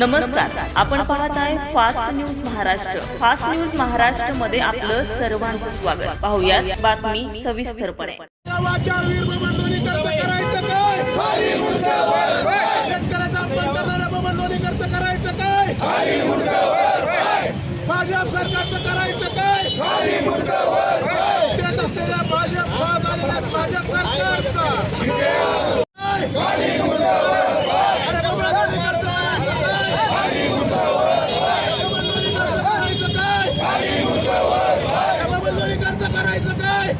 नमस्कार. आपण पाहताय fast news Maharashtra. Fast news महाराष्ट्रमध्ये आपलं सर्वांचं स्वागत. पाहुयात बातमी सविस्तरपणे. गावाच्या वीर बबनलोनी करता करायचं काय? शेतकऱ्याचा अपमान करणाऱ्या बबनलोनी करता करायचं काय? भाजप सरकारचं करायचं काय? भाजप भाजप सरकारचा काय? अरे बबनलोनी करता करायचं काय? बबनलोनी करता करायचं काय? बबनलोनी करता करायचं काय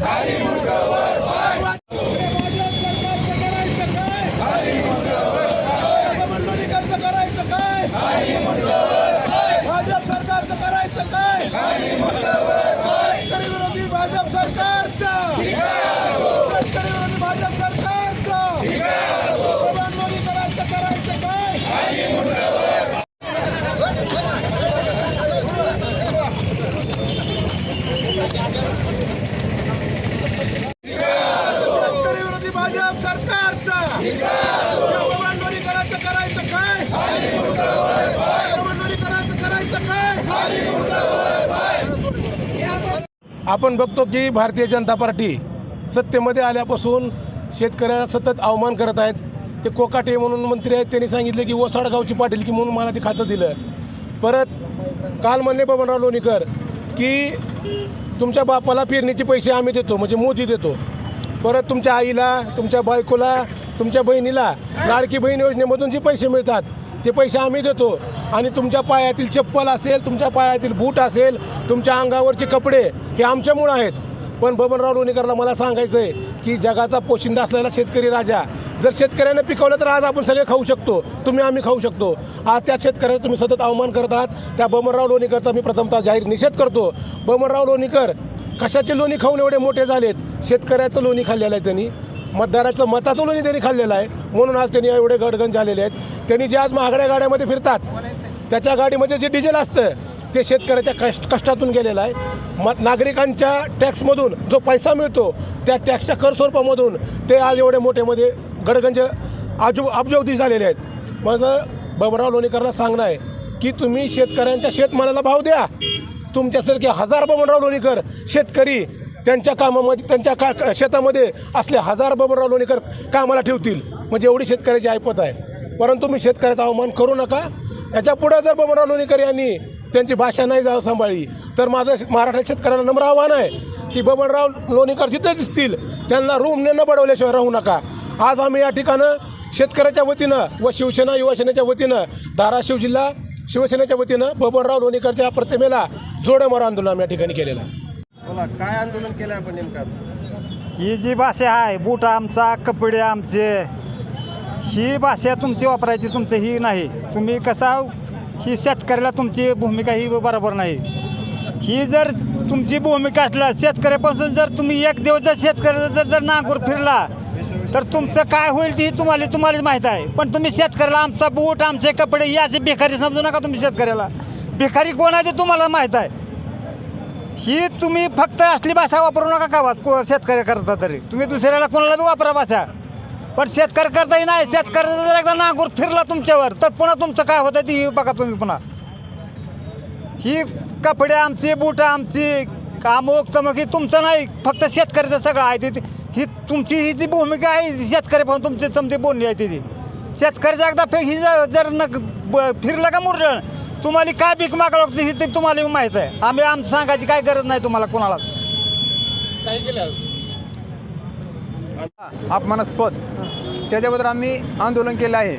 भाजप सरकारचं करायचं काय भाजप सरकारचं करायचं काय शेतकरी विरोधी भाजप सरकारचं शेतकरी विरोधी भाजप सरकारचं प्रधानमंत्री करायचं करायचं काय शेतकरी विरोधी भाजप सरकारचा. करायचं करायचं काय? करायचं करायचं काय? आपण बघतो की भारतीय जनता पार्टी सत्तेमध्ये आल्यापासून शेतकऱ्याला सतत अवमान करत आहेत. ते कोकाटे म्हणून मंत्री आहेत त्यांनी सांगितले की ओसाड गावची पाटील की म्हणून मला ते खातं दिलं. परत काल म्हणले बबनराव लोणीकर की तुमच्या बापाला पेरणीचे पैसे आम्ही देतो म्हणजे मोदी देतो. परत तुमच्या आईला तुमच्या बायकोला तुमच्या बहिणीला लाडकी बहीण योजनेमधून जे पैसे मिळतात ते पैसे आम्ही देतो. आणि तुमच्या पायातील चप्पल असेल तुमच्या पायातील बूट असेल तुमच्या अंगावरचे कपडे हे आमच्यामुळं आहेत. पण बबनराव लोणीकरला मला सांगायचं आहे की जगाचा पोशिंदा असलेला शेतकरी राजा जर शेतकऱ्यानं पिकवलं तर आज आपण सगळे खाऊ शकतो तुम्ही आम्ही खाऊ शकतो. आज त्या शेतकऱ्याचा तुम्ही सतत अवमान करत आहात त्या बबनराव लोणीकरचा मी प्रथमतः जाहीर निषेध करतो. बबनराव लोणीकर कशाचे लोणी खाऊन एवढे मोठे झालेत? शेतकऱ्याचं लोणी खाल्लेलं आहे त्यांनी. मतदाराचं मताचं लोणी त्यांनी खाल्लेलं आहे. म्हणून आज त्यांनी एवढे गडगंज झालेले आहेत. त्यांनी जे आज महागड्या गाड्यामध्ये फिरतात त्याच्या गाडीमध्ये जे डिझेल असतं ते शेतकऱ्याच्या कष्ट कष्टातून गेलेलं आहे. म नागरिकांच्या टॅक्समधून जो पैसा मिळतो त्या टॅक्सच्या कर स्वरूपामधून ते आज एवढे मोठेमध्ये गडगंज आजू अब्जवधी झालेले आहेत. माझं बबराव लोणीकरला सांगणं आहे की तुम्ही शेतकऱ्यांच्या शेतमालाला भाव द्या. तुमच्यासारखे हजार बबनराव लोणीकर शेतकरी त्यांच्या कामामध्ये त्यांच्या का शेतामध्ये असले हजार बबनराव लोणीकर कामाला ठेवतील. म्हणजे एवढी शेतकऱ्याची ऐपत आहे. परंतु मी शेतकऱ्याचा अवमान करू नका. याच्यापुढे जर बबनराव लोणीकर यांनी त्यांची भाषा नाही जाऊ सांभाळली तर माझं महाराष्ट्र शेतकऱ्यांना नम्र आव्हान आहे की बबनराव लोणीकर जिथे दिसतील त्यांना रूमने न बडवल्याशिवाय राहू नका. आज आम्ही या ठिकाणं शेतकऱ्याच्या वतीनं व शिवसेना युवासेनेच्या वतीनं धाराशिव जिल्हा शिवसेनेच्या वतीनं बबनराव लोणीकरच्या प्रतिमेला जोडमार आंदोलन आम्ही या ठिकाणी केलेलं आहे. बोला काय आंदोलन केलं आपण नेमकं? ही जी भाषा आहे बूट आमचा कपडे आमचे ही भाषा तुमची वापरायची तुमचं ही नाही. तुम्ही कसा ही शेतकऱ्याला तुमची भूमिका ही बरोबर नाही. ही जर तुमची भूमिका असलं शेतकऱ्यापासून जर तुम्ही एक दिवस जर शेतकऱ्याचा जर जर नांगूर फिरला तर तुमचं काय होईल ती तुम्हाला तुम्हालाच माहीत आहे. पण तुम्ही शेतकऱ्याला आमचा बूट आमचे कपडे ही असे भिकारी समजू नका तुम्ही शेतकऱ्याला. भिकारी कोण आहे ते तुम्हाला माहीत आहे. ही तुम्ही फक्त असली भाषा वापरू नका का वाच शेतकरी करता तरी. तुम्ही दुसऱ्याला कोणाला बी वापरा भाषा. पण शेतकरी करताही नाही शेतकऱ्याचा जर एकदा नांगूर फिरला तुमच्यावर तर पुन्हा तुमचं काय होतं ती बघा तुम्ही पुन्हा. ही कपडे आमची बुटं आमची कामोक तमक ही तुमचं नाही फक्त शेतकऱ्याचं सगळं आहे. ते ही तुमची ही जी भूमिका आहे ही शेतकऱ्यापासून तुमची समजी बोलणी आहे ती शेतकऱ्याचा एकदा फे ही जर न ब- फिरलं का मुरलं तुम्हाला काय पीक मागावं लागतं ही ते तुम्हाला माहीत आहे. आम्ही आमचं सांगायची काय गरज नाही तुम्हाला कोणाला. अपमानास्पद. त्याच्याबद्दल आम्ही आंदोलन केलं आहे.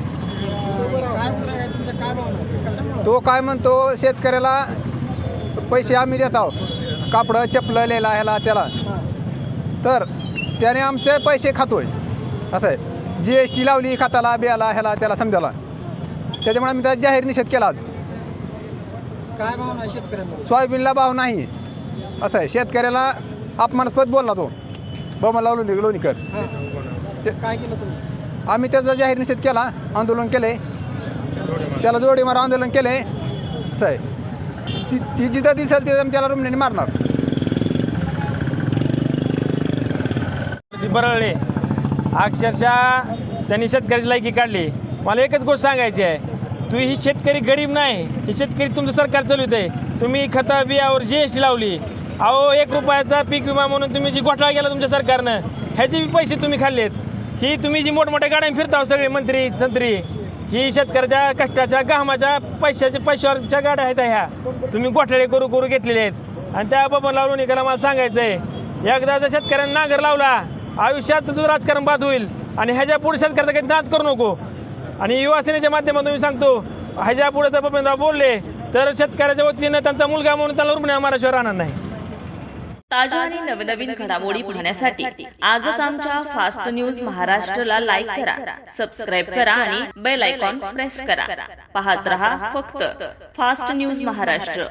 तो काय म्हणतो शेतकऱ्याला पैसे आम्ही देत आहोत. कापडं चपलं लिहिला ह्याला त्याला. तर त्याने आमचे पैसे खातोय. असं आहे. जी एस टी लावली खाताला बियाला ह्याला त्याला समजायला. त्याच्यामुळे आम्ही त्याचा जाहीर निषेध केला आज. काय भावना आहे शेतकऱ्यांना सोयाबीनला भाव नाही. असं आहे. शेतकऱ्याला अपमानास्पद बोलला तो. बमला लोणी लोणीकर. काय केलं तुम्ही? आम्ही त्याचा जाहीर निषेध केला. आंदोलन केले. त्याला जोडीमार आंदोलन केले. असं आहे. ती ती जिथं दिसेल तिथं आम्ही त्याला रुमण्याने मारणार. बरळले अक्षरशः त्यांनी शेतकऱ्याची लायकी काढली. मला एकच गोष्ट सांगायची आहे. तुम्ही ही शेतकरी गरीब नाही. ही शेतकरी तुमचं सरकार चालवत आहे. तुम्ही खता बियावर जी एस टी लावली. अहो एक रुपयाचा पीक विमा म्हणून तुम्ही जी घोटाळा केला तुमच्या सरकारनं ह्याचे बी पैसे तुम्ही खाल्लेत. ही तुम्ही जी मोठमोठ्या गाड्या फिरता सगळे मंत्री संत्री ही शेतकऱ्याच्या कष्टाच्या घामाच्या पैशाच्या पैशावरच्या गाड्या आहेत ह्या. तुम्ही घोटाळे करू करू घेतलेले आहेत. आणि त्या बाबा लावून एकाला मला सांगायचं आहे एकदा जर शेतकऱ्यांना नांगर लावला आयुष्यात तुझं राजकारण बाद होईल. आणि ह्याच्या पुढे शेतकऱ्याचा काही नाद करू नको. आणि युवा सेनेच्या माध्यमातून मी सांगतो ह्याच्या पुढे जर बबनराव बोलले तर शेतकऱ्याच्या वतीनं त्यांचा मुलगा म्हणून त्याला रुग्ण महाराष्ट्रावर राहणार नाही. ताज्या आणि नवनवीन घडामोडी पाहण्यासाठी आजच आमच्या फास्ट न्यूज महाराष्ट्रला लाईक करा सबस्क्राईब करा आणि बेल आयकॉन प्रेस करा. पाहत रहा फक्त फास्ट न्यूज महाराष्ट्र.